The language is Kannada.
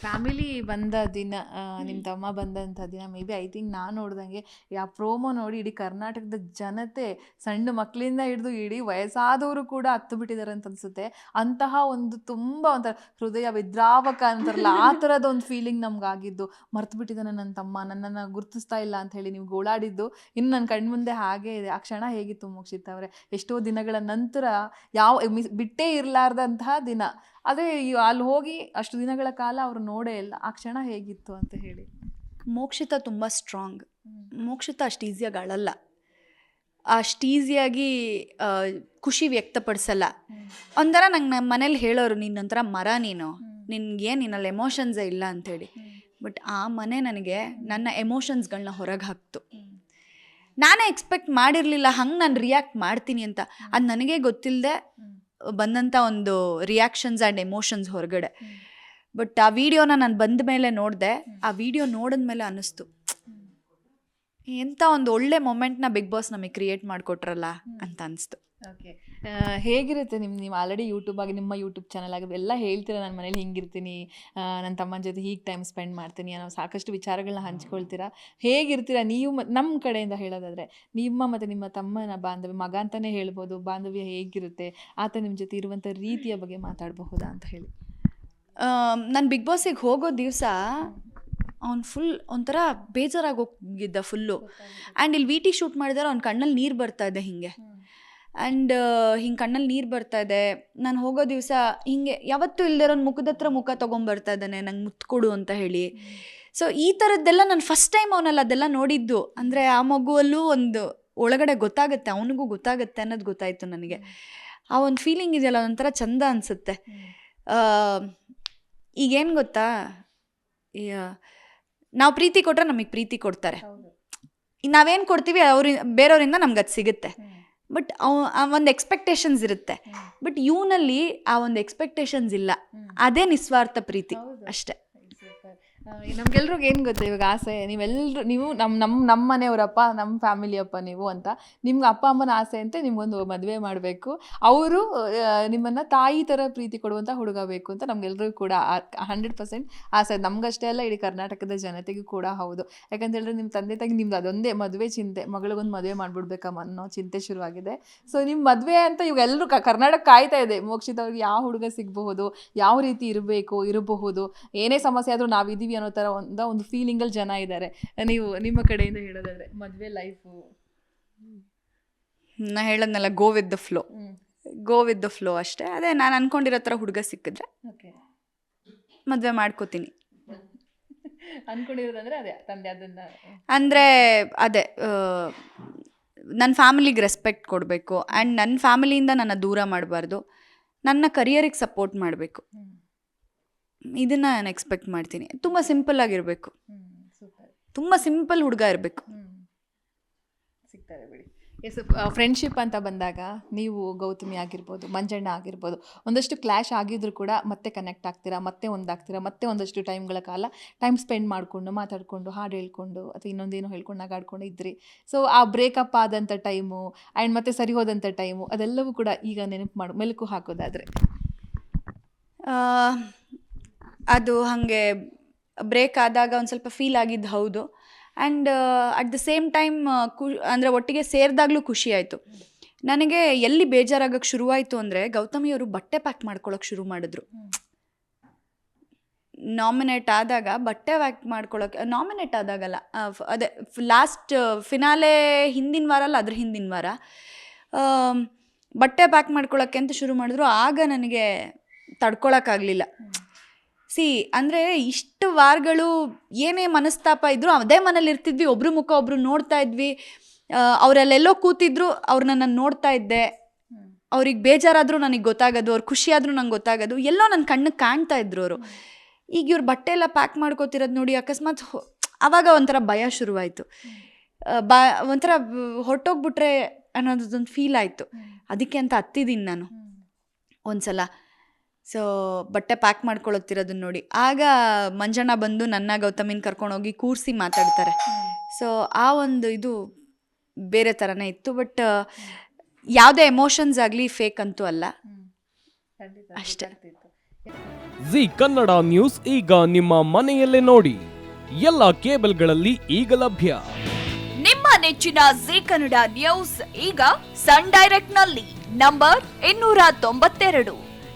ಫ್ಯಾಮಿಲಿ ಬಂದ ದಿನ ನಿಮ್ಮ ತಮ್ಮ ಬಂದಂಥ ದಿನ ಮೇ ಬಿ ಐ ಥಿಂಕ್ ನಾನು ನೋಡ್ದಂಗೆ ಯಾ ಪ್ರೋಮೋ ನೋಡಿ ಇಡೀ ಕರ್ನಾಟಕದ ಜನತೆ ಸಣ್ಣ ಮಕ್ಕಳಿಂದ ಹಿಡಿದು ಇಡೀ ವಯಸ್ಸಾದವರು ಕೂಡ ಹತ್ತು ಬಿಟ್ಟಿದ್ದಾರೆ ಅಂತ ಅನ್ಸುತ್ತೆ. ಅಂತಹ ಒಂದು ತುಂಬ ಒಂಥರ ಹೃದಯ ವಿದ್ರಾವಕ ಅಂತಾರಲ್ಲ ಆ ಥರದ ಒಂದು ಫೀಲಿಂಗ್ ನಮ್ಗಾಗಿದ್ದು. ಮರ್ತು ಬಿಟ್ಟಿದ್ದಾನೆ ನನ್ನ ತಮ್ಮ ನನ್ನನ್ನು ಗುರುತಿಸ್ತಾ ಇಲ್ಲ ಅಂತ ಹೇಳಿ ನೀವು ಗೋಳಾಡಿದ್ದು. ಇನ್ನು ನನ್ನ ಕಣ್ಮುಂದೆ ಹಾಗೆ ಇದೆ. ಆ ಕ್ಷಣ ಹೇಗಿತ್ತು ಮೋಕ್ಷಿತ್ ಅವರೆ? ಎಷ್ಟೋ ದಿನಗಳ ನಂತರ ಯಾವ ಮಿಸ್ ಬಿಟ್ಟೇ ಇರಲಾರ್ದಂತಹ ದಿನ. ಅದೇ ಅಲ್ಲಿ ಹೋಗಿ ಅಷ್ಟು ದಿನಗಳ ಕಾಲ ಅವರು ನೋಡೇ ಇಲ್ಲ. ಆ ಕ್ಷಣ ಹೇಗಿತ್ತು ಅಂತ ಹೇಳಿ. ಮೋಕ್ಷಿತ ತುಂಬ ಸ್ಟ್ರಾಂಗ್ ಮೋಕ್ಷಿತ ಅಷ್ಟು ಈಸಿಯಾಗಿ ಅಳಲ್ಲ. ಅಷ್ಟು ಈಸಿಯಾಗಿ ಖುಷಿ ವ್ಯಕ್ತಪಡಿಸಲ್ಲ. ಒಂಥರ ನಂಗೆ ನಮ್ಮ ಮನೇಲಿ ಹೇಳೋರು ನಿನ್ನೊಂಥರ ಮರ ನೀನು. ನಿನಗೆ ನಿನ್ನಲ್ಲಿ ಎಮೋಷನ್ಸೇ ಇಲ್ಲ ಅಂಥೇಳಿ ಬಟ್ ಆ ಮನೆ ನನಗೆ ನನ್ನ ಎಮೋಷನ್ಸ್ಗಳನ್ನ ಹೊರಗೆ ಹಾಕ್ತು. ನಾನೇ ಎಕ್ಸ್ಪೆಕ್ಟ್ ಮಾಡಿರಲಿಲ್ಲ ಹಂಗೆ ನಾನು ರಿಯಾಕ್ಟ್ ಮಾಡ್ತೀನಿ ಅಂತ. ಅದು ನನಗೆ ಗೊತ್ತಿಲ್ಲದೆ ಬಂದಂಥ ಒಂದು ರಿಯಾಕ್ಷನ್ಸ್ ಆ್ಯಂಡ್ ಎಮೋಷನ್ಸ್ ಹೊರಗಡೆ. ಬಟ್ ಆ ವಿಡಿಯೋನ ನಾನು ಬಂದ ಮೇಲೆ ನೋಡಿದೆ, ಆ ವಿಡಿಯೋ ನೋಡಿದ್ಮೇಲೆ ಅನ್ನಿಸ್ತು. ಎಂಥ ಒಂದು ಒಳ್ಳೆ ಮೊಮೆಂಟ್ನ ಬಿಗ್ ಬಾಸ್ ನಮಗೆ ಕ್ರಿಯೇಟ್ ಮಾಡಿಕೊಟ್ರಲ್ಲ ಅಂತ ಅನಿಸ್ತು. ಓಕೆ ಹೇಗಿರುತ್ತೆ ನಿಮ್ಮ ನೀವು ಆಲ್ರೆಡಿ ಯೂಟ್ಯೂಬ್ ಆಗಿ, ನಿಮ್ಮ ಯೂಟ್ಯೂಬ್ ಚಾನಲ್ ಆಗಿ ಎಲ್ಲ ಹೇಳ್ತೀರ? ನಾನು ಮನೇಲಿ ಹಿಂಗಿರ್ತೀನಿ ನನ್ನ ತಮ್ಮನ ಜೊತೆ ಹೀಗೆ ಟೈಮ್ ಸ್ಪೆಂಡ್ ಮಾಡ್ತೀನಿ ಅನ್ನೋ ಸಾಕಷ್ಟು ವಿಚಾರಗಳನ್ನ ಹಂಚ್ಕೊಳ್ತೀರಾ? ಹೇಗಿರ್ತೀರಾ? ನೀವು ನಮ್ಮ ಕಡೆಯಿಂದ ಹೇಳೋದಾದರೆ, ನಿಮ್ಮ ಮತ್ತು ನಿಮ್ಮ ತಮ್ಮನ ಬಾಂಧವ್ಯ, ಮಗ ಅಂತಲೇ ಹೇಳ್ಬೋದು, ಬಾಂಧವ್ಯ ಹೇಗಿರುತ್ತೆ, ಆತ ನಿಮ್ಮ ಜೊತೆ ಇರುವಂಥ ರೀತಿಯ ಬಗ್ಗೆ ಮಾತಾಡಬಹುದಾ ಅಂತ ಹೇಳಿ. ನಾನು ಬಿಗ್ ಬಾಸಿಗೆ ಹೋಗೋ ದಿವಸ ಅವ್ನು ಫುಲ್ ಒಂಥರ ಬೇಜಾರಾಗಿ ಹೋಗಿದ್ದ ಫುಲ್ಲು ಆ್ಯಂಡ್ ಇಲ್ಲಿ ವಿ ಟಿ ಶೂಟ್ ಮಾಡಿದಾರೆ ಅವ್ನ ಕಣ್ಣಲ್ಲಿ ನೀರು ಬರ್ತಾ ಇದೆ ಹಿಂಗೆ. ಆ್ಯಂಡ್ ಹಿಂಗೆ ಕಣ್ಣಲ್ಲಿ ನೀರು ಬರ್ತಾ ಇದೆ. ನಾನು ಹೋಗೋ ದಿವಸ ಹಿಂಗೆ ಯಾವತ್ತೂ ಇಲ್ದಿರೋ ಮುಖದ ಹತ್ರ ಮುಖ ತೊಗೊಂಬರ್ತಾ ಇದ್ದಾನೆ ನಂಗೆ ಮುತ್ಕೊಡು ಅಂತ ಹೇಳಿ. ಸೊ ಈ ಥರದ್ದೆಲ್ಲ ನಾನು ಫಸ್ಟ್ ಟೈಮ್ ಅವನಲ್ಲಿ ಅದೆಲ್ಲ ನೋಡಿದ್ದು. ಅಂದರೆ ಆ ಮಗುವಲ್ಲೂ ಒಂದು ಒಳಗಡೆ ಗೊತ್ತಾಗುತ್ತೆ ಅವನಿಗೂ ಗೊತ್ತಾಗುತ್ತೆ ಅನ್ನೋದು ಗೊತ್ತಾಯಿತು ನನಗೆ. ಆ ಒಂದು ಫೀಲಿಂಗ್ ಇದೆಯಲ್ಲ ಒಂಥರ ಚಂದ ಅನಿಸುತ್ತೆ. ಈಗೇನು ಗೊತ್ತಾ? ನಾವು ಪ್ರೀತಿ ಕೊಟ್ಟರೆ ನಮಗೆ ಪ್ರೀತಿ ಕೊಡ್ತಾರೆ. ನಾವೇನು ಕೊಡ್ತೀವಿ ಅವ್ರ ಬೇರೆಯವರಿಂದ ನಮ್ಗೆ ಅದು ಸಿಗುತ್ತೆ. ಬಟ್ ಆ ಒಂದು ಎಕ್ಸ್ಪೆಕ್ಟೇಷನ್ಸ್ ಇರುತ್ತೆ. ಬಟ್ ಇವನಲ್ಲಿ ಆ ಒಂದು ಎಕ್ಸ್ಪೆಕ್ಟೇಷನ್ಸ್ ಇಲ್ಲ. ಅದೇ ನಿಸ್ವಾರ್ಥ ಪ್ರೀತಿ ಅಷ್ಟೇ. ನಮ್ಗೆಲ್ರಿಗೂ ಏನು ಗೊತ್ತಾ ಇವಾಗ ಆಸೆ? ನೀವೆಲ್ಲರೂ ನೀವು ನಮ್ಮ ನಮ್ಮ ನಮ್ಮ ಮನೆಯವರಪ್ಪ ನಮ್ಮ ಫ್ಯಾಮಿಲಿಯಪ್ಪ ನೀವು ಅಂತ ನಿಮ್ಗೆ ಅಪ್ಪ ಅಮ್ಮನ ಆಸೆ ಅಂತ ನಿಮ್ಗೊಂದು ಮದುವೆ ಮಾಡಬೇಕು. ಅವರು ನಿಮ್ಮನ್ನು ತಾಯಿ ಥರ ಪ್ರೀತಿ ಕೊಡುವಂಥ ಹುಡುಗ ಬೇಕು ಅಂತ ನಮ್ಗೆಲ್ರಿಗೂ ಕೂಡ ಹಂಡ್ರೆಡ್ ಪರ್ಸೆಂಟ್ ಆಸೆ. ನಮಗಷ್ಟೇ ಅಲ್ಲ, ಇಡೀ ಕರ್ನಾಟಕದ ಜನತೆಗೂ ಕೂಡ ಹೌದು. ಯಾಕಂತ ಹೇಳಿದ್ರೆ ನಿಮ್ಮ ತಂದೆ ತಾಯಿ ನಿಮ್ದು ಅದೊಂದೇ ಮದುವೆ ಚಿಂತೆ. ಮಗಳಿಗೊಂದು ಮದುವೆ ಮಾಡ್ಬಿಡ್ಬೇಕಮ್ಮ ಅನ್ನೋ ಚಿಂತೆ ಶುರುವಾಗಿದೆ. ಸೊ ನಿಮ್ಮ ಮದುವೆ ಅಂತ ಇವಾಗೆಲ್ಲರೂ ಕರ್ನಾಟಕ ಕಾಯ್ತಾ ಇದೆ. ಮೋಕ್ಷಿತ ಅವ್ರಿಗೆ ಯಾವ ಹುಡುಗ ಸಿಗಬಹುದು? ಯಾವ ರೀತಿ ಇರಬೇಕು, ಇರಬಹುದು? ಏನೇ ಸಮಸ್ಯೆ ಆದರೂ ನಾವಿದ್ದೀವಿ ಅನ್ನೋ ಥರ ಒಂದು ಒಂದು ಫೀಲಿಂಗಲ್ಲಿ ಜನ ಇದ್ದಾರೆ ನೀವು ನಿಮ್ಮ ಕಡೆಯಿಂದ ಹೇಳೋದಾದರೆ ಮದುವೆ ಲೈಫು ನಾ ಹೇಳದ್ನಲ್ಲ go with the flow go with the flow ಅಷ್ಟೇ. ಅದೇ ನಾನು ಅನ್ಕೊಂಡಿರೋ ಥರ ಹುಡುಗ ಸಿಕ್ಕಿದ್ರೆ ಓಕೆ ಮದುವೆ ಮಾಡ್ಕೋತೀನಿ. ಅನ್ಕೊಂಡಿರೋದಂದ್ರೆ ಅದೇ ತಂದೆ ಅದನ್ನ. ಅಂದರೆ ಅದೇ ನನ್ನ ಫ್ಯಾಮಿಲಿಗೆ ರೆಸ್ಪೆಕ್ಟ್ ಕೊಡಬೇಕು. ಆ್ಯಂಡ್ ನನ್ನ ಫ್ಯಾಮಿಲಿಯಿಂದ ನನ್ನ ದೂರ ಮಾಡಬಾರ್ದು. ನನ್ನ ಕರಿಯರಿಗೆ ಸಪೋರ್ಟ್ ಮಾಡಬೇಕು. ಇದನ್ನು ನಾನು ಎಕ್ಸ್ಪೆಕ್ಟ್ ಮಾಡ್ತೀನಿ. ತುಂಬ ಸಿಂಪಲ್ ಆಗಿರಬೇಕು. ತುಂಬ ಸಿಂಪಲ್ ಹುಡುಗ ಇರಬೇಕು. ಸಿಗ್ತಾರೆ ಬಿಡಿ. ಎಸ್ ಫ್ರೆಂಡ್ಶಿಪ್ ಅಂತ ಬಂದಾಗ ನೀವು ಗೌತಮಿ ಆಗಿರ್ಬೋದು ಮಂಜಣ್ಣ ಆಗಿರ್ಬೋದು ಒಂದಷ್ಟು ಕ್ಲ್ಯಾಶ್ ಆಗಿದ್ರು ಕೂಡ ಮತ್ತೆ ಕನೆಕ್ಟ್ ಆಗ್ತೀರಾ ಮತ್ತೆ ಒಂದಾಗ್ತೀರಾ ಮತ್ತೆ ಒಂದಷ್ಟು ಟೈಮ್ಗಳ ಕಾಲ ಟೈಮ್ ಸ್ಪೆಂಡ್ ಮಾಡಿಕೊಂಡು ಮಾತಾಡಿಕೊಂಡು ಹಾಡು ಹೇಳ್ಕೊಂಡು ಅಥವಾ ಇನ್ನೊಂದೇನೋ ಹೇಳ್ಕೊಂಡು ನಗಾಡ್ಕೊಂಡು ಇದ್ರಿ. ಸೊ ಆ ಬ್ರೇಕಪ್ ಆದಂಥ ಟೈಮು ಆ್ಯಂಡ್ ಮತ್ತೆ ಸರಿ ಹೋದಂಥ ಟೈಮು ಅದೆಲ್ಲವೂ ಕೂಡ ಈಗ ನೆನಪು ಮಾಡಿ ಮೆಲುಕು ಹಾಕೋದಾದರೆ. ಅದು ಹಾಗೆ ಬ್ರೇಕ್ ಆದಾಗ ಒಂದು ಸ್ವಲ್ಪ ಫೀಲ್ ಆಗಿದ್ದು ಹೌದು. And at the same time ಕು, ಅಂದರೆ ಒಟ್ಟಿಗೆ ಸೇರಿದಾಗಲೂ ಖುಷಿ ಆಯಿತು. ನನಗೆ ಎಲ್ಲಿ ಬೇಜಾರಾಗಕ್ಕೆ ಶುರುವಾಯಿತು ಅಂದರೆ ಗೌತಮಿಯವರು ಬಟ್ಟೆ ಪ್ಯಾಕ್ ಮಾಡ್ಕೊಳ್ಳೋಕೆ ಶುರು ಮಾಡಿದ್ರು. ನಾಮಿನೇಟ್ ಆದಾಗ ಬಟ್ಟೆ ಪ್ಯಾಕ್ ಮಾಡ್ಕೊಳ್ಳೋಕೆ ನಾಮಿನೇಟ್ ಆದಾಗಲ್ಲ ಫ್- ಅದೇ ಲಾಸ್ಟ್ ಫಿನಾಲೆ ಹಿಂದಿನ ವಾರ ಅಲ್ಲ, ಅದ್ರ ಹಿಂದಿನ ವಾರ. ಬಟ್ಟೆ ಪ್ಯಾಕ್ ಮಾಡ್ಕೊಳ್ಳೋಕ್ಕೆ ಅಂತ ಶುರು ಮಾಡಿದ್ರು, ಆಗ ನನಗೆ ತಡ್ಕೊಳಕ್ಕಾಗಲಿಲ್ಲ ಸಿ ಅಂದರೆ ಇಷ್ಟು ವಾರಗಳು ಏನೇ ಮನಸ್ತಾಪ ಇದ್ದರೂ ಅದೇ ಮನೇಲಿ ಇರ್ತಿದ್ವಿ ಒಬ್ರು ಮುಖ ಒಬ್ರು ನೋಡ್ತಾ ಇದ್ವಿ. ಅವರಲ್ಲೆಲ್ಲೋ ಕೂತಿದ್ರು ಅವ್ರನ್ನ ನಾನು ನೋಡ್ತಾ ಇದ್ದೆ. ಅವ್ರಿಗೆ ಬೇಜಾರಾದರೂ ನನಗೆ ಗೊತ್ತಾಗೋದು ಅವ್ರು ಖುಷಿಯಾದರೂ ನಂಗೆ ಗೊತ್ತಾಗೋದು ಎಲ್ಲೋ ನನ್ನ ಕಣ್ಣಿಗೆ ಕಾಣ್ತಾ ಇದ್ರು ಅವರು. ಈಗ ಇವ್ರು ಬಟ್ಟೆ ಎಲ್ಲ ಪ್ಯಾಕ್ ಮಾಡ್ಕೋತಿರೋದು ನೋಡಿ ಅಕಸ್ಮಾತ್ ಆವಾಗ ಒಂಥರ ಭಯ ಶುರುವಾಯಿತು. ಬ ಒಂಥರ ಹೊರಟೋಗ್ಬಿಟ್ರೆ ಅನ್ನೋದೊಂದು ಫೀಲ್ ಆಯಿತು. ಅದಕ್ಕೆ ಅಂತ ಹತ್ತಿದ್ದೀನಿ ನಾನು. ಒಂದ್ಸಲ ಸೊ ಬಟ್ಟೆ ಪ್ಯಾಕ್ ಮಾಡ್ಕೊಳತ್ತಿರೋದನ್ನ ನೋಡಿ. ಆಗ ಮಂಜಣ್ಣ ಬಂದು ನನ್ನ ಗೌತಮಿನ ಕರ್ಕೊಂಡೋಗಿ ಕೂರಿಸಿ ಮಾತಾಡ್ತಾರೆ. ಸೊ ಆ ಒಂದು ಇದು ಬೇರೆ ಥರನೇ ಇತ್ತು. ಬಟ್ ಯಾವುದೇ ಎಮೋಷನ್ಸ್ ಆಗಲಿ ಫೇಕ್ ಅಂತೂ ಅಲ್ಲ. ಅಷ್ಟೇ. ಜಿ ಕನ್ನಡ ನ್ಯೂಸ್ ಈಗ ನಿಮ್ಮ ಮನೆಯಲ್ಲೇ ನೋಡಿ. ಎಲ್ಲ ಕೇಬಲ್ಗಳಲ್ಲಿ ಈಗ ಲಭ್ಯ. ನಿಮ್ಮ ನೆಚ್ಚಿನ ಜಿ ಕನ್ನಡ ನ್ಯೂಸ್ ಈಗ ಸನ್ ಡೈರೆಕ್ಟ್ನಲ್ಲಿ ನಂಬರ್ ಇನ್ನೂರ ತೊಂಬತ್ತೆರಡು.